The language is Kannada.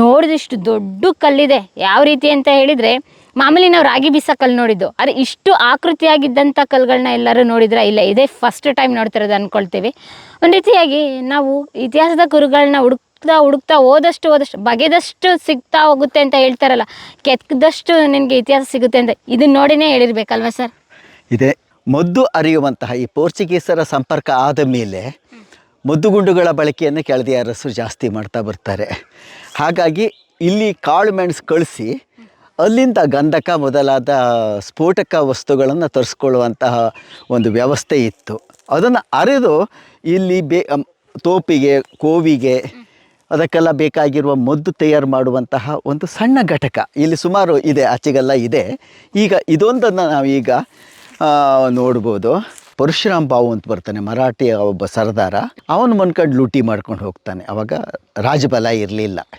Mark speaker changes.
Speaker 1: ನೋಡಿದಿಷ್ಟು ದೊಡ್ಡ ಕಲ್ಲಿದೆ. ಯಾವ ರೀತಿ ಅಂತ ಹೇಳಿದರೆ ಮಾಮೂಲಿ ನಾವು ರಾಗಿ ಬೀಸ ಕಲ್ಲು ನೋಡಿದ್ದು. ಆದರೆ ಇಷ್ಟು ಆಕೃತಿಯಾಗಿದ್ದಂಥ ಕಲ್ಲುಗಳನ್ನ ಎಲ್ಲರೂ ನೋಡಿದ್ರೆ? ಇಲ್ಲ ಇದೇ ಫಸ್ಟ್ ಟೈಮ್ ನೋಡ್ತಿರೋದು ಅಂದ್ಕೊಳ್ತೀವಿ ಒಂದು ರೀತಿಯಾಗಿ ನಾವು ಇತಿಹಾಸದ ಕುರುಗಳನ್ನ ಹುಡುಕ್ತಾ ಹುಡುಕ್ತಾ ಹೋದಷ್ಟು ಹೋದಷ್ಟು ಬಗೆದಷ್ಟು ಸಿಗ್ತಾ ಹೋಗುತ್ತೆ ಅಂತ ಹೇಳ್ತಾರಲ್ಲ ಕೆತ್ತದಷ್ಟು ನಿನಗೆ ಇತಿಹಾಸ ಸಿಗುತ್ತೆ ಅಂತ ಇದನ್ನ ನೋಡಿನೇ ಹೇಳಿರ್ಬೇಕಲ್ವ ಸರ್?
Speaker 2: ಇದೆ. ಮದ್ದು ಅರಿಯುವಂತಹ ಈ ಪೋರ್ಚುಗೀಸರ ಸಂಪರ್ಕ ಆದ ಮೇಲೆ ಮದ್ದುಗುಂಡುಗಳ ಬಳಕೆಯನ್ನು ಕೆಳದಿ ಅರಸರು ಜಾಸ್ತಿ ಮಾಡ್ತಾ ಬರ್ತಾರೆ. ಹಾಗಾಗಿ ಇಲ್ಲಿ ಕಾಳು ಮೆಣಸು ಕಳಿಸಿ ಅಲ್ಲಿಂದ ಗಂಧಕ ಮೊದಲಾದ ಸ್ಫೋಟಕ ವಸ್ತುಗಳನ್ನು ತರಿಸ್ಕೊಳ್ಳುವಂತಹ ಒಂದು ವ್ಯವಸ್ಥೆ ಇತ್ತು. ಅದನ್ನು ಅರೆದು ಇಲ್ಲಿ ಬೇ ತೋಪಿಗೆ, ಕೋವಿಗೆ ಅದಕ್ಕೆಲ್ಲ ಬೇಕಾಗಿರುವ ಮದ್ದು ತಯಾರು ಮಾಡುವಂತಹ ಒಂದು ಸಣ್ಣ ಘಟಕ ಇಲ್ಲಿ ಸುಮಾರು ಇದೆ, ಆಚೆಗೆಲ್ಲ ಇದೆ. ಈಗ ಇದೊಂದನ್ನು ನಾವೀಗ ನೋಡ್ಬೋದು. ಪರಶುರಾಮ್ ಬಾವು ಅಂತ ಬರ್ತಾನೆ, ಮರಾಠಿಯ ಒಬ್ಬ ಸರ್ದಾರ. ಅವನು ಮನ್ಕಂಡು ಲೂಟಿ ಮಾಡ್ಕೊಂಡು ಹೋಗ್ತಾನೆ. ಅವಾಗ ರಾಜಬಲ ಇರಲಿಲ್ಲ.